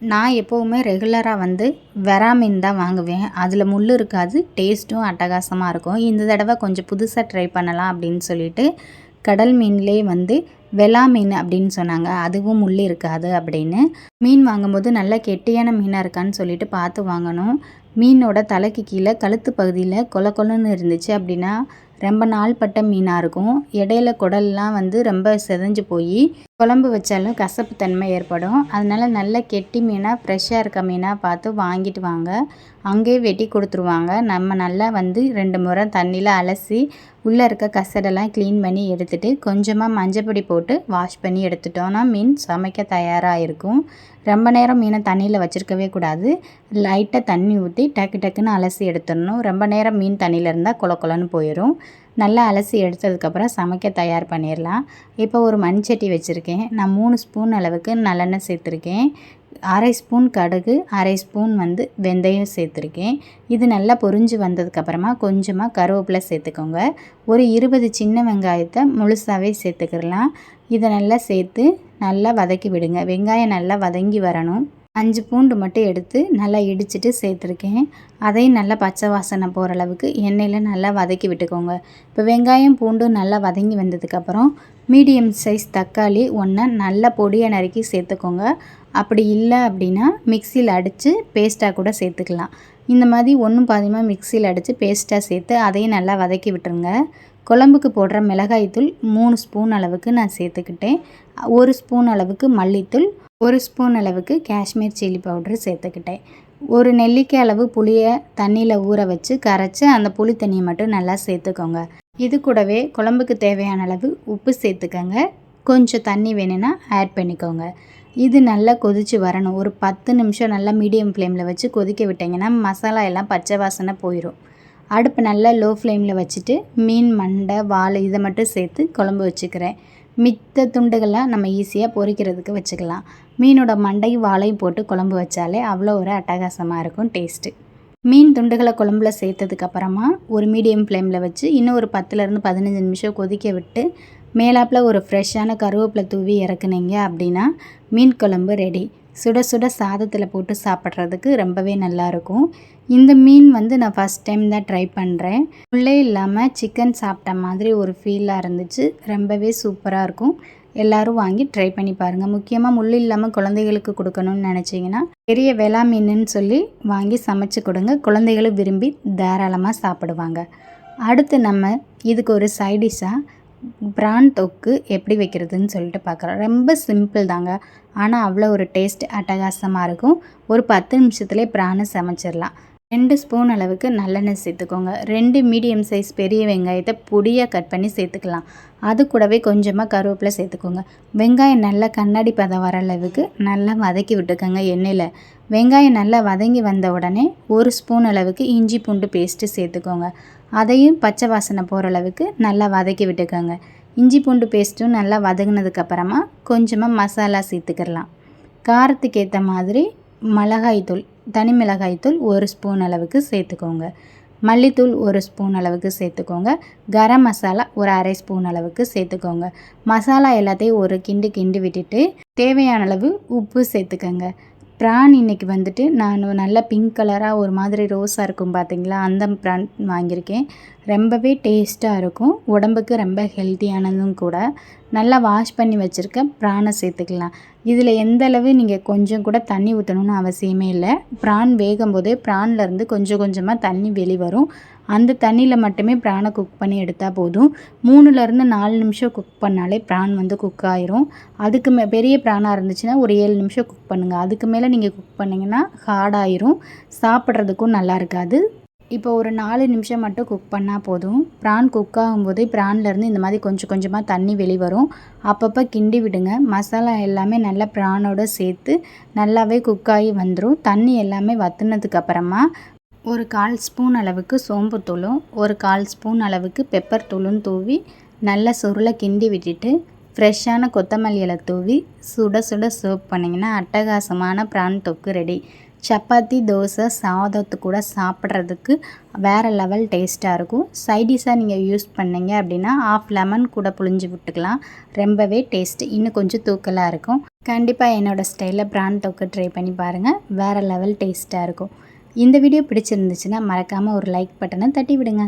நான் எப்போவுமே ரெகுலராக வந்து வெறா மீன் தான் வாங்குவேன். அதில் முள் இருக்காது டேஸ்ட்டும் அட்டகாசமாக இருக்கும். இந்த தடவை கொஞ்சம் புதுசாக ட்ரை பண்ணலாம் அப்படின்னு சொல்லிட்டு கடல் மீன்லேயே வந்து வெலா மீன் அப்படின்னு சொன்னாங்க. அதுவும் முள் இருக்காது அப்படின்னு. மீன் வாங்கும்போது நல்லா கெட்டியான மீனாக இருக்கான்னு சொல்லிட்டு பார்த்து வாங்கணும். மீனோட தலைக்கு கீழே கழுத்து பகுதியில் கொல கொலன்னு இருந்துச்சு அப்படின்னா ரொம்ப நாள் பட்ட மீனாக இருக்கும் இடையில குடல்லாம் வந்து ரொம்ப செதஞ்சு போய் குழம்பு வச்சாலும் கசப்பு தன்மை ஏற்படும். அதனால் நல்ல கெட்டி மீனாக ஃப்ரெஷ்ஷாக இருக்க மீனாக பார்த்து வாங்கிட்டு வாங்க. அங்கேயே வெட்டி கொடுத்துருவாங்க. நம்ம நல்லா வந்து ரெண்டு முறை தண்ணியில் அலசி உள்ளே இருக்க கசடெல்லாம் க்ளீன் பண்ணி எடுத்துகிட்டு கொஞ்சமாக மஞ்சப்பொடி போட்டு வாஷ் பண்ணி எடுத்துட்டோன்னா மீன் சமைக்க தயாராக இருக்கும். ரொம்ப நேரம் மீனை தண்ணியில் வச்சுருக்கவே கூடாது. லைட்டாக தண்ணி ஊற்றி டக்கு டக்குன்னு அலசி எடுத்துடணும். ரொம்ப நேரம் மீன் தண்ணியில் இருந்தால் கொல கொலன்னு போயிடும் நல்லா அலசி எடுத்ததுக்கப்புறம் சமைக்க தயார் பண்ணிடலாம். இப்போ ஒரு மண்சட்டி வச்சுருக்கேன். நான் மூணு ஸ்பூன் அளவுக்கு நல்லெண்ணெய் சேர்த்துருக்கேன். அரை ஸ்பூன் கடுகு அரை ஸ்பூன் வந்து வெந்தயம் சேர்த்துருக்கேன். இது நல்லா பொரிஞ்சு வந்ததுக்கப்புறமா கொஞ்சமாக கருவேப்பிலை சேர்த்துக்கோங்க. ஒரு இருபது சின்ன வெங்காயத்தை முழுசாகவே சேர்த்துக்கிடலாம். இதை நல்லா சேர்த்து நல்லா வதக்கி விடுங்க. வெங்காயம் நல்லா வதங்கி வரணும். அஞ்சு பூண்டு மட்டும் எடுத்து நல்லா இடிச்சிட்டு சேர்த்துருக்கேன். அதையும் நல்லா பச்சை வாசனை போகிற அளவுக்கு எண்ணெயில் நல்லா வதக்கி விட்டுக்கோங்க. இப்போ வெங்காயம் பூண்டு நல்லா வதங்கி வந்ததுக்கப்புறம் மீடியம் சைஸ் தக்காளி ஒன்றை நல்லா பொடியை நறுக்கி சேர்த்துக்கோங்க. அப்படி இல்லை அப்படின்னா மிக்சியில் அடித்து பேஸ்ட்டாக கூட சேர்த்துக்கலாம். இந்த மாதிரி ஒன்றும் பாதியமாக மிக்சியில் அடித்து பேஸ்ட்டாக சேர்த்து அதையும் நல்லா வதக்கி விட்டுருங்க. குழம்புக்கு போடுற மிளகாய்த்தூள் மூணு ஸ்பூன் அளவுக்கு நான் சேர்த்துக்கிட்டேன். ஒரு ஸ்பூன் அளவுக்கு மல்லித்தூள் ஒரு ஸ்பூன் அளவுக்கு காஷ்மீர் சில்லி பவுட்ரு சேர்த்துக்கிட்டேன். ஒரு நெல்லிக்காய் அளவு புளியை தண்ணியில் ஊற வச்சு கரைச்சி அந்த புளி தண்ணியை மட்டும் நல்லா சேர்த்துக்கோங்க. இது கூடவே குழம்புக்கு தேவையான அளவு உப்பு சேர்த்துக்கோங்க. கொஞ்சம் தண்ணி வேணும்னா ஆட் பண்ணிக்கோங்க. இது நல்லா கொதித்து வரணும். ஒரு பத்து நிமிஷம் நல்லா மீடியம் ஃப்ளேமில் வச்சு கொதிக்க விட்டிங்கன்னா மசாலா எல்லாம் பச்சை வாசனை போயிடும் அடுப்பு நல்லா லோ ஃப்ளேமில் வச்சுட்டு மீன் மண்டை வாழை இதை மட்டும் சேர்த்து குழம்பு வச்சுக்கிறேன். மித்த துண்டுகளாக நம்ம ஈஸியாக பொரிக்கிறதுக்கு வச்சுக்கலாம். மீனோட மண்டையும் வாழையும் போட்டு குழம்பு வச்சாலே அவ்வளோ ஒரு அட்டகாசமாக இருக்கும் டேஸ்ட்டு மீன் துண்டுகளை குழம்புல சேர்த்ததுக்கப்புறமா ஒரு மீடியம் ஃப்ளேமில் வச்சு இன்னும் ஒரு பத்துலேருந்து பதினஞ்சு நிமிஷம் கொதிக்க விட்டு மேலாப்பில் ஒரு ஃப்ரெஷ்ஷான கருவேப்பிலை தூவி இறக்குனீங்க அப்படின்னா மீன் குழம்பு ரெடி சுட சுட சாதத்தில் போட்டு சாப்பிட்றதுக்கு ரொம்பவே நல்லாயிருக்கும். இந்த மீன் வந்து நான் ஃபஸ்ட் டைம் தான் ட்ரை பண்ணுறேன் உள்ளே இல்லாமல் சிக்கன் சாப்பிட்ட மாதிரி ஒரு ஃபீலாக இருந்துச்சு. ரொம்பவே சூப்பராக இருக்கும். எல்லோரும் வாங்கி ட்ரை பண்ணி பாருங்கள் முக்கியமாக முள் இல்லாமல் குழந்தைகளுக்கு கொடுக்கணும்னு நினச்சிங்கன்னா பெரிய வெலா மீனுன்னு சொல்லி வாங்கி சமைச்சு கொடுங்க. குழந்தைகளும் விரும்பி தாராளமாக சாப்பிடுவாங்க. அடுத்து நம்ம இதுக்கு ஒரு சைடிஷாக ப்ரான் தொக்கு எப்படி வைக்கிறதுன்னு சொல்லிட்டு பார்க்குறோம். ரொம்ப சிம்பிள் தாங்க. ஆனால் அவ்வளோ ஒரு டேஸ்ட் அட்டகாசமாக இருக்கும். ஒரு பத்து நிமிஷத்துலேயே ப்ரானை சமைச்சிடலாம். ரெண்டு ஸ்பூன் அளவுக்கு நல்லெண்ணெய் சேர்த்துக்கோங்க. ரெண்டு மீடியம் சைஸ் பெரிய வெங்காயத்தை பொடியாக கட் பண்ணி சேர்த்துக்கலாம். அது கூடவே கொஞ்சமாக கருவேப்பிலை சேர்த்துக்கோங்க. வெங்காயம் நல்லா கண்ணாடி பதம் வர அளவுக்கு நல்லா வதக்கி விட்டுக்கோங்க எண்ணெயில். வெங்காயம் நல்லா வதங்கி வந்த உடனே ஒரு ஸ்பூன் அளவுக்கு இஞ்சி பூண்டு பேஸ்ட்டு சேர்த்துக்கோங்க. அதையும் பச்சை வாசனை போகிற அளவுக்கு நல்லா வதக்கி விட்டுக்கோங்க. இஞ்சி பூண்டு பேஸ்ட்டும் நல்லா வதங்கினதுக்கப்புறமா கொஞ்சமாக மசாலா சேர்த்துக்கிடலாம் காரத்துக்கு ஏற்ற மாதிரி மிளகாய்த்தூள் தனி மிளகாய்த்தூள் ஒரு ஸ்பூன் அளவுக்கு சேர்த்துக்கோங்க. மல்லித்தூள் ஒரு ஸ்பூன் அளவுக்கு சேர்த்துக்கோங்க. கரம் மசாலா ஒரு அரை ஸ்பூன் அளவுக்கு சேர்த்துக்கோங்க. மசாலா எல்லாத்தையும் ஒரு கிண்டு கிண்டு விட்டுட்டு தேவையான அளவு உப்பு சேர்த்துக்கோங்க. ப்ரான் இன்றைக்கி வந்துட்டு நான் நல்ல பிங்க் கலராக ஒரு மாதிரி ரோஸாக இருக்கும் பார்த்தீங்களா அந்த ப்ரான் வாங்கியிருக்கேன். ரொம்பவே டேஸ்ட்டாக இருக்கும். உடம்புக்கு ரொம்ப ஹெல்த்தியானதும் கூட. நல்லா வாஷ் பண்ணி வச்சுருக்க ப்ரானை சேர்த்துக்கலாம். இதில் எந்தளவு நீங்கள் கொஞ்சம் கூட தண்ணி ஊற்றணும்னு அவசியமே இல்லை. ப்ரான் வேகும் போதே ப்ரான்லேருந்து கொஞ்சம் கொஞ்சமாக தண்ணி வெளிவரும். அந்த தண்ணியில் மட்டுமே ப்ரானை குக் பண்ணி எடுத்தால் போதும். மூணுலேருந்து நாலு நிமிஷம் குக் பண்ணாலே ப்ரான் வந்து குக் ஆயிரும். அதுக்கு மே பெரிய ப்ரானாக இருந்துச்சுன்னா ஒரு ஏழு நிமிஷம் குக் பண்ணுங்கள் அதுக்கு மேலே நீங்கள் குக் பண்ணிங்கன்னா ஹார்டாயிரும் சாப்பிட்றதுக்கும் நல்லா இருக்காது. இப்போ ஒரு நாலு நிமிஷம் மட்டும் குக் பண்ணால் போதும். ப்ரான் குக் ஆகும்போது ப்ரான்லேருந்து இந்த மாதிரி கொஞ்சம் கொஞ்சமாக தண்ணி வெளிவரும். அப்பப்போ கிண்டி விடுங்க. மசாலா எல்லாமே நல்லா ப்ரானோடு சேர்த்து நல்லாவே குக் ஆகி வந்துடும் தண்ணி எல்லாமே வற்றுனதுக்கப்புறமா ஒரு கால் ஸ்பூன் அளவுக்கு சோம்புத்தூளும் ஒரு கால் ஸ்பூன் அளவுக்கு பெப்பர் தூளும் தூவி நல்லா சுருளை கிண்டி விட்டுட்டு ஃப்ரெஷ்ஷான கொத்தமல்லி இலை தூவி சுட சுட சர்வ் பண்ணிங்கன்னா அட்டகாசமான ப்ரான் தொக்கு ரெடி சப்பாத்தி தோசை சாதத்து கூட சாப்பிட்றதுக்கு வேறு லெவல் டேஸ்ட்டாக இருக்கும். சைடிஷாக நீங்கள் யூஸ் பண்ணிங்க அப்படின்னா ஆஃப் லெமன் கூட புழிஞ்சு விட்டுக்கலாம். ரொம்பவே டேஸ்ட்டு இன்னும் கொஞ்சம் தூக்கலாக இருக்கும். கண்டிப்பாக என்னோடய ஸ்டைலில் பிராண்ட் தொக்கு ட்ரை பண்ணி பாருங்கள் வேறு லெவல் டேஸ்ட்டாக இருக்கும். இந்த வீடியோ பிடிச்சிருந்துச்சுன்னா மறக்காமல் ஒரு லைக் பட்டனை தட்டி விடுங்க.